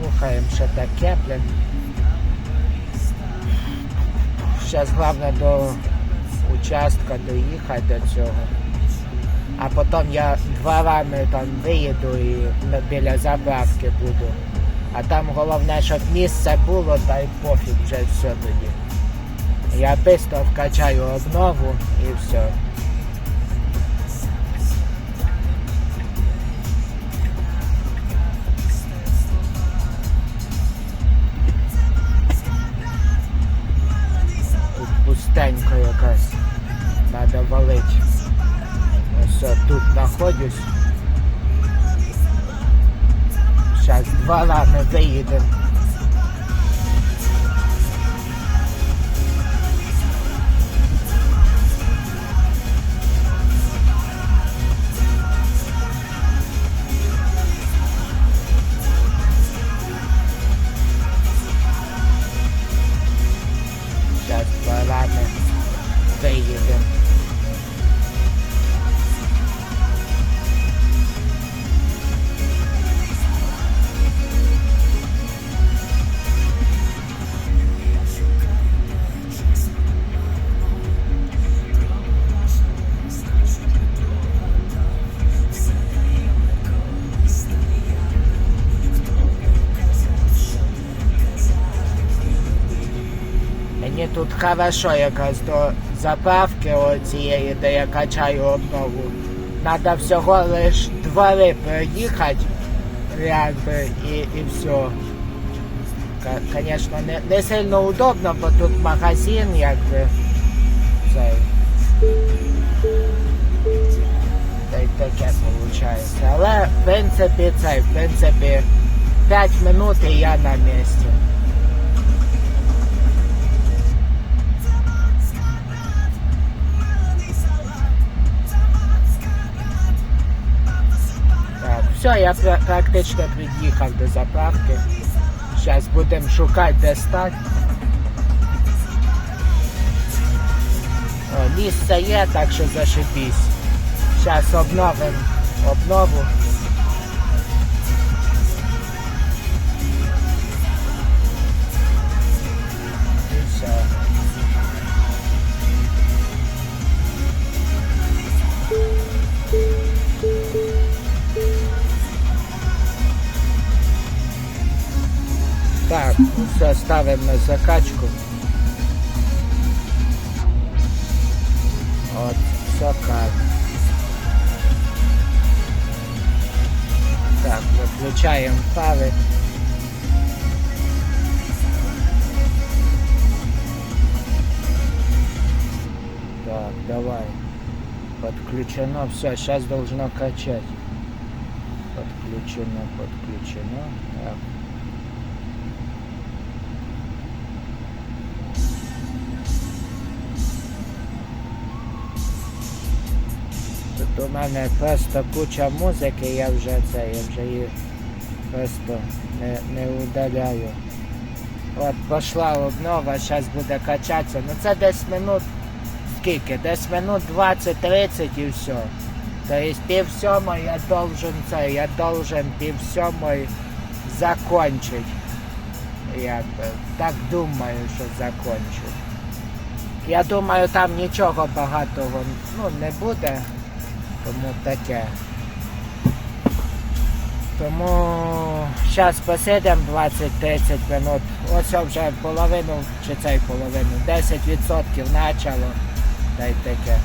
послухаємо, що таке, блин. Зараз головне до участка доїхати до цього. А потім я дворами там виїду і біля заправки буду. А там головне, щоб місце було, та й пофіг вже все тоді. Я швидко вкачаю обнову і все. Я тут знаходжусь. Зараз два лами виїдемо. Тут хорошо якраз до заправки оцієї, де я качаю обнову. Надо всього лиш двори проїхати, якби, і, і все. Звісно, не, не сильно удобно, бо тут магазин, якби. Цей. Та й таке виходить. Але в принципі цей, в принципі, 5 минут і я на місці. Все, я практично під'їхав до заправки. Зараз будемо шукати, де стати. О, місце є, так що зашибісь. Зараз обновимо обнову. Все, ставимо на закачку. От, все как. Так, виключаємо фари. Так, давай. Подключено, все, сейчас должно качать. Подключено, подключено. Так. У мене просто куча музики, я вже це, я вже її просто не, не удаляю. От пішла обнова, зараз буде качатися. Ну це десь минут скільки? Десь минут 20-30 і все. Тобто пів сьомої я должен це, я должен пів сьомої закончить. Я так думаю, що закончу. Я думаю, там нічого багатого ну, не буде. Тому таке. Тому зараз посидимо 20-30 минут. Ось вже половину, чи цей половину, 10% почало. Та й таке.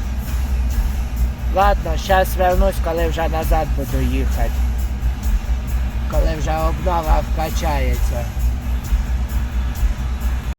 Ладно, зараз вернусь, коли вже назад буду їхати. Коли вже обнова вкачається.